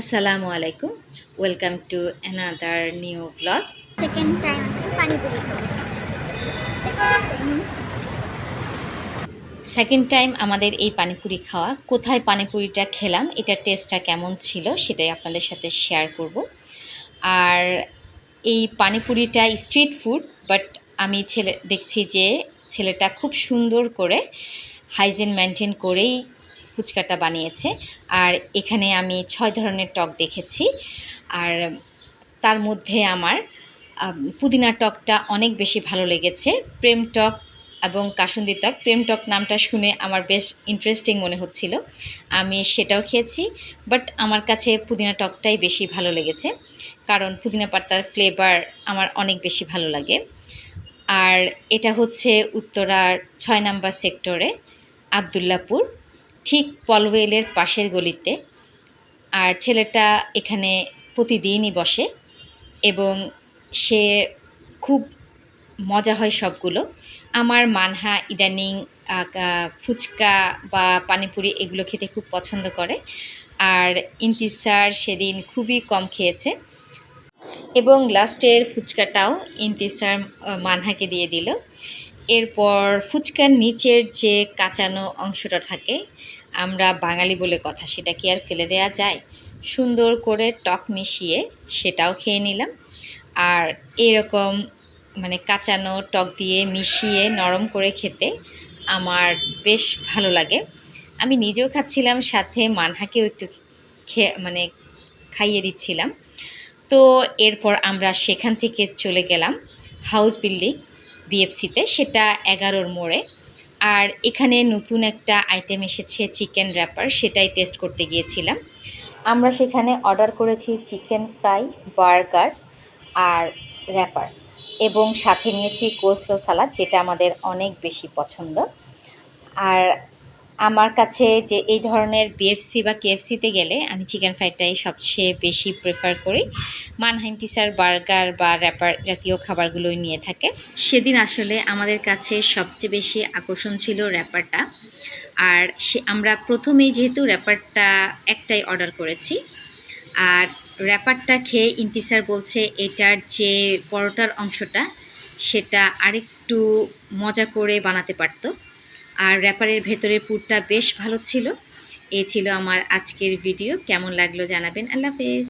আসসালামু আলাইকুম welcome to another new blog second time আজকে পানিপুরি সেকেন্ড টাইম আমাদের এই পানিপুরি খাওয়া। কোথায় পানিপুরিটা খেলাম এটার টেস্টটা কেমন ছিল সেটাই আপনাদের সাথে শেয়ার করব। আর এই পানিপুরিটা স্ট্রিট ফুড বাট আমি ছেলে দেখছি যে ছেলেটা খুব সুন্দর করে হাইজিন মেনটেন করেই ফুচকাটা বানিয়েছে। আর এখানে আমি ছয় ধরনের টক দেখেছি। আর তার মধ্যে আমার পুদিনা টকটা অনেক বেশি ভালো লেগেছে। প্রেম টক এবং কাসুন্দি টক, প্রেম টক নামটা শুনে আমার বেশ ইন্টারেস্টিং মনে হচ্ছিল। আমি সেটাও খেয়েছি বাট আমার কাছে পুদিনা টকটাই বেশি ভালো লেগেছে। কারণ পুদিনা পাতার ফ্লেভার আমার অনেক বেশি ভালো লাগে। আর এটা হচ্ছে উত্তরার ছয় নাম্বার সেক্টরে আবদুল্লাপুর। ঠিক পলওয়েলের পাশের গলিতে আর ছেলেটা এখানে প্রতিদিনই বসে এবং সে খুব মজা হয় সবগুলো। আমার মানহা ইদানিং ফুচকা বা পানিপুরি এগুলো খেতে খুব পছন্দ করে। আর ইন্তিসার সেদিন খুবই কম খেয়েছে এবং লাস্টের ফুচকাটাও ইন্তিসার মানহাকে দিয়ে দিল। এরপর ফুচকার নিচের যে কাঁচানো অংশটা থাকে আমরা বাঙালি বলে কথা, সেটা কি আর ফেলে দেওয়া যায়? সুন্দর করে টক মিশিয়ে সেটাও খেয়ে নিলাম। আর এরকম মানে কাঁচানো টক দিয়ে মিশিয়ে নরম করে খেতে আমার বেশ ভালো লাগে। আমি নিজেও খাচ্ছিলাম, সাথে মানহাকেও একটু খেয়ে মানে খাইয়ে দিচ্ছিলাম। তো এরপর আমরা সেখান থেকে চলে গেলাম হাউস বিল্ডিং, বিএফসিতে। সেটা এগারোর মোড়ে। আর এখানে নতুন একটা আইটেম এসেছে চিকেন র্যাপার সেটাই টেস্ট করতে গিয়েছিলাম। আমরা সেখানে অর্ডার করেছি চিকেন ফ্রাই বার্গার আর র্যাপার এবং সাথে নিয়েছি কোসলো সালাদ যেটা আমাদের অনেক বেশি পছন্দ। আর আমার কাছে যে এই ধরনের বিএফসি বা কেএফসিতে গেলে আমি চিকেন ফ্রাইটাই সবচেয়ে বেশি প্রেফার করি। মানহাইন টিসার বার্গার বা র্যাপার জাতীয় খাবারগুলোই নিয়ে থাকে। সেদিন আসলে আমাদের কাছে সবচেয়ে বেশি আকর্ষণ ছিল র্যাপারটা আর সে, আমরা প্রথমেই যেহেতু র্যাপারটা একটাই অর্ডার করেছি, আর র্যাপারটা খেয়ে ইন্তিসার বলছে এটার যে পরোটার অংশটা, সেটা আরেকটু মজা করে বানাতে পারতো। আর র্যাপারের ভেতরের পুরটা বেশ ভালো ছিল। এই ছিল আমার আজকের ভিডিও কেমন লাগল জানাবেন। আল্লাহ হাফেজ।